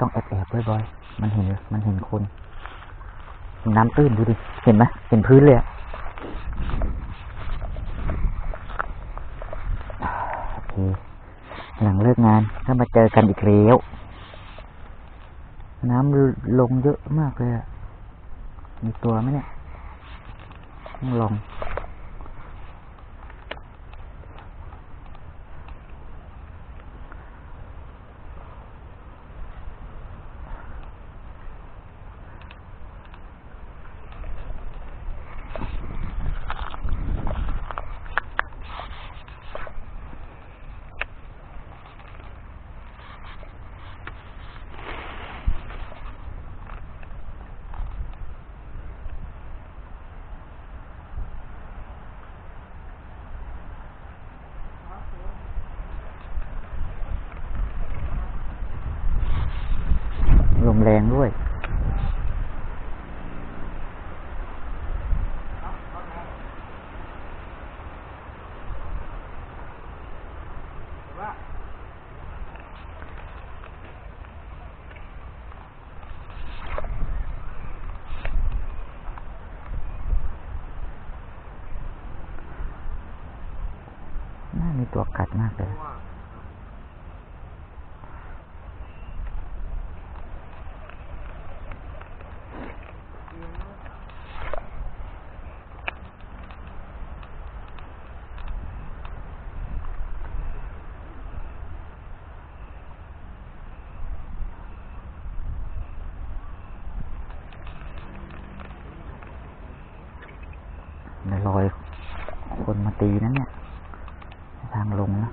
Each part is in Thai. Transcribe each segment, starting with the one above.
ต้องแอบแอบบ่อยๆ มันเห็น มันเห็นคน น้ำตื้นดูดิ เห็นไหมเห็นพื้นเลยอะโอเค หลังเลิกงานก็มาเจอกันอีกแล้ว น้ำลงเยอะมากเลยอะมีตัวไหมเนี่ยต้องลอง ลม แรงด้วย น่ามีตัวกัดมากเลย ในรอยคนมาตีนั้นเนี่ย ทางลงนะ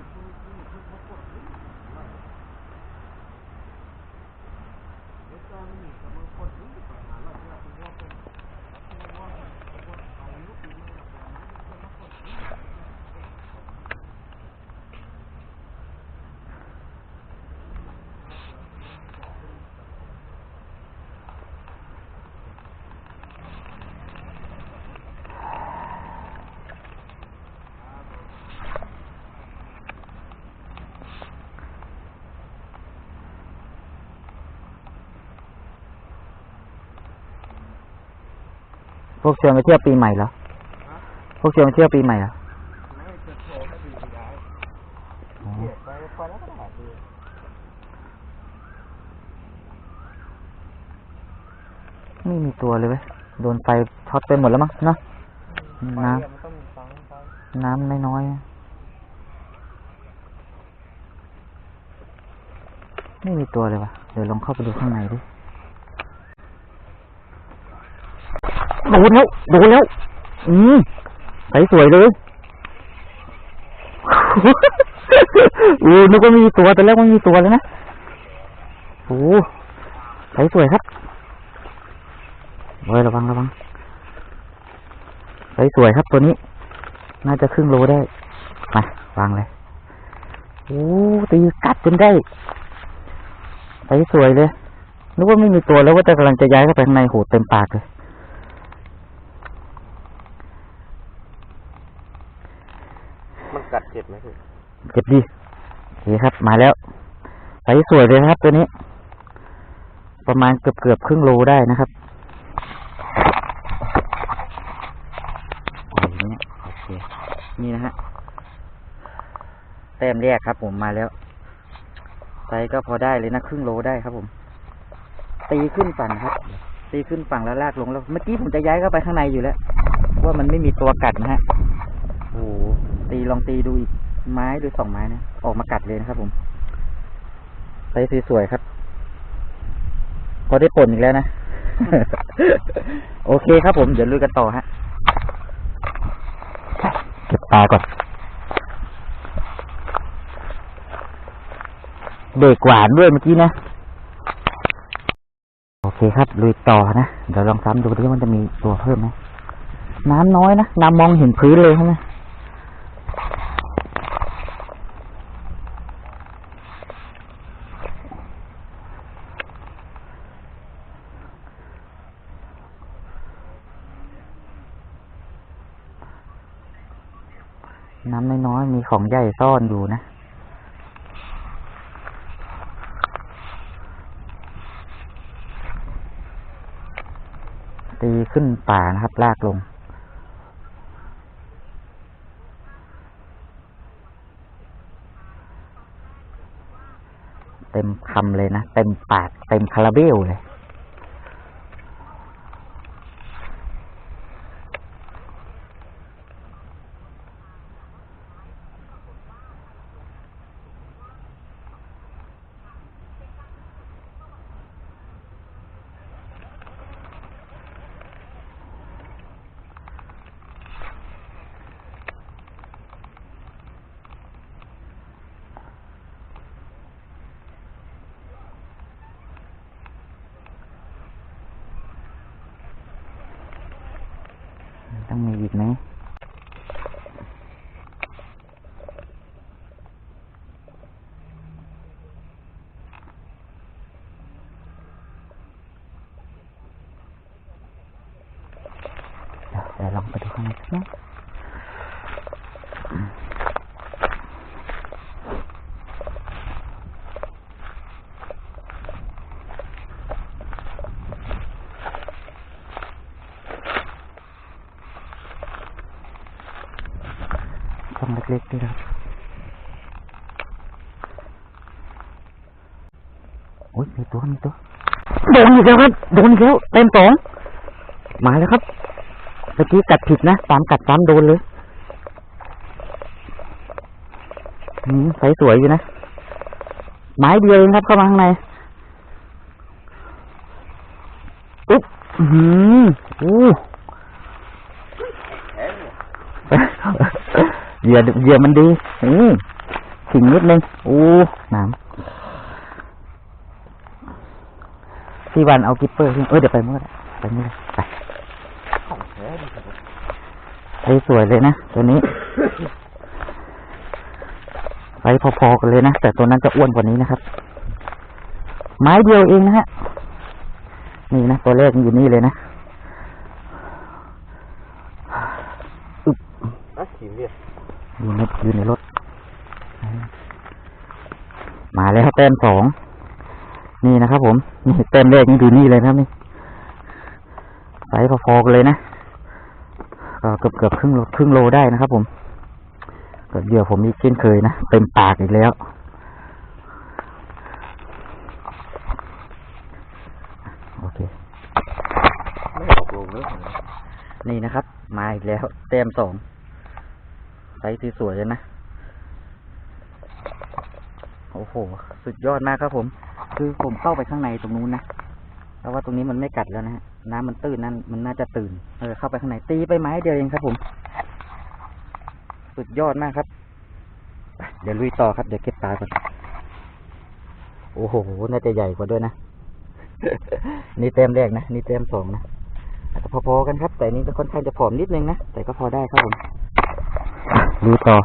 พวกชวนไปเที่ยวปีใหม่เหรอ พวกชวนไปเที่ยวปีใหม่เหรอไม่จะโทรก็ดีย้ายอ๋อเกียดไปไปแล้วไม่มีตัวเลยเว้ย โดนไฟช็อตไปหมดแล้วมั้งเนอะน้มันก็มีฟังไปำน้ำน้อยๆ ไม่มีตัวเลยวะเดี๋ยวลองเข้าไปดูข้างในดิโดนแล้วโดนแล้ว อืมใสสวยเลยโอ้นึกว่ามีตัวแต่แรกไม่มีตัวเลยนะโอ้ใสสวยครับเฮ้ยระวังระวังใสสวยครับตัวนี้ น่าจะครึ่งโลได้มาวางเลยโอ้ตีกัดจนได้ใสสวยเลยนึกว่าไม่มีตัวแล้วว่าจะกำลังจะย้ายเข้าไปข้างในโหเต็มปากเลย มันกัดเจ็บไหมพี่ เก็ บดีโอเคครับ มาแล้วใสสวยเลยนะครับ ตัวนี้ ประมาณเกือบเกือบครึ่งโลได้นะครับโอเนี่ยโอเคนี่นะฮะแต้มแรกครับผมมาแล้วไซส์ก็พอได้เลยนะครึ่งโลได้ครับผม ตีขึ้นฝั่งครับ ตีขึ้นฝั่งแล้วลากลงแล้ว เมื่อกี้ผมจะย้ายเข้าไปข้างในอยู่แล้ว ว่ามันไม่มีตัวกัดนะฮะโอ้โหตีลองตีดูอีก ไม้ดูสองไม้นะ ออกมากัดเลยนะครับผมไซส์สวยๆครับพอได้ผลอีกแล้วนะ โอเคครับผม เดี๋ยวลุยกันต่อฮะเก็บปลาก่อน เบรกหวานด้วยเมื่อกี้นะ โอเคครับ ลุยต่อนะ เดี๋ยวลองซ้ำดูดิว่ามันจะมีตัวเพิ่มไหมน้ำน้อยนะ น้ำมองเห็นพื้นเลยใช่ไหม น้ำน้อยๆมีของใหญ่ซ่อนอยู่นะ ตีขึ้นป่านะครับ ลากลง เต็มคำเลยนะ เต็มปาก เต็มคาราเบลเลย ต้องมีอีกไหมเดี๋ยวเดี๋ยวลองไปดูข้างในสักนิดอืมช่ องเล็กๆด้วยครับโอ้ยมีตัวมีตัวโดนอีกแล้วครับโดนอีกแล้วเต็มสองมาแล้วครับเมื่อกี้กัดผิดนะสามกัดสามโดนเลยอืมใสสวยอยู่นะไม้เดียวเองครับเข้ามาข้างในอุ๊บอือหืออู้แข็ง เหยื่อเหยื่อมันดีอู้ขิงนิดนึงอู้น้ำพี่วันเอากิปเปอร์เออเดี๋ยวไปเมื่อไรไปเมื่อไรไปสวยเลยนะตัวนี้ไฟพอๆกันเลยนะ แต่ตัวนั้นจะอ้วนกว่านี้นะครับ ไม้เดียวเองนะฮะนี่นะตัวแรกอยู่นี่เลยนะอะขีมเนี่ย อยู่ในอยู่ในรถ มาแล้วแต้มสอง นี่นะครับผม นี่แต้มแรกนี่อยู่นี่เลยนะครับนี่ไฟพอๆกันเลยนะก็เกือบเกือบๆครึ่งโลครึ่งโลได้นะครับผมก็เหยื่อผมอีกเช่นเคยนะเต็มปากอีกแล้วโอเคไม่ออกลงเลยผมนี่นะครับ มาอีกแล้วแต้มสองไซ ส์ที่สวยเลยนะ โอ้โห สุดยอดมากครับผม คือผมเข้าไปข้างในตรงนู้นนะเพราะว่าตรงนี้มันไม่กัดแล้วนะฮะ น้ำมันตื้นนั่นมันน่าจะตื่น เออ เข้าไปข้างในตีไปไม้เดียวเองครับผม สุดยอดมากครับ เดี๋ยวลุยต่อครับ เดี๋ยวเก็บปลาก่อน โอ้โห น่าจะใหญ่กว่าด้วยนะ นี่เต็มแรกนะ นี่เต็มสองนะอาจจะพอๆกันครับ แต่อันนี้จะค่อนข้างจะผอมนิดนึงนะ แต่ก็พอได้ครับผม ลุยต่อ